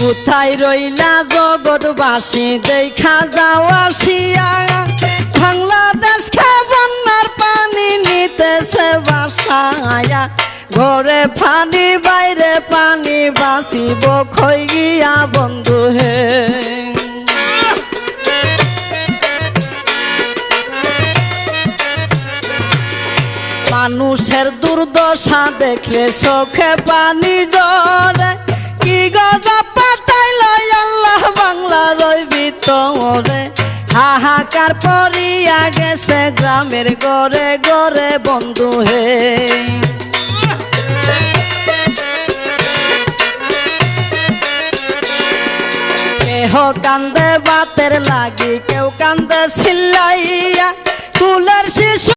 কোথায় রইলা জগৎবাসী? দেখা যাও আসিয়া। বাংলাদেশ বন্যার পানি নিতেছে বাসায়া। ঘরে পানি বাইরে পানি বাঁচিব খই গিয়া বন্ধু হে। মানুষের দুর্দশা দেখলে চোখে পানি জরে তোরে হাহাকার পরিয়া গেছে গ্রামের গড়ে গড়ে বন্ধু হে। কেহ কান্দে, বাতের লাগি কেউ কান্দে সিল্লাইয়া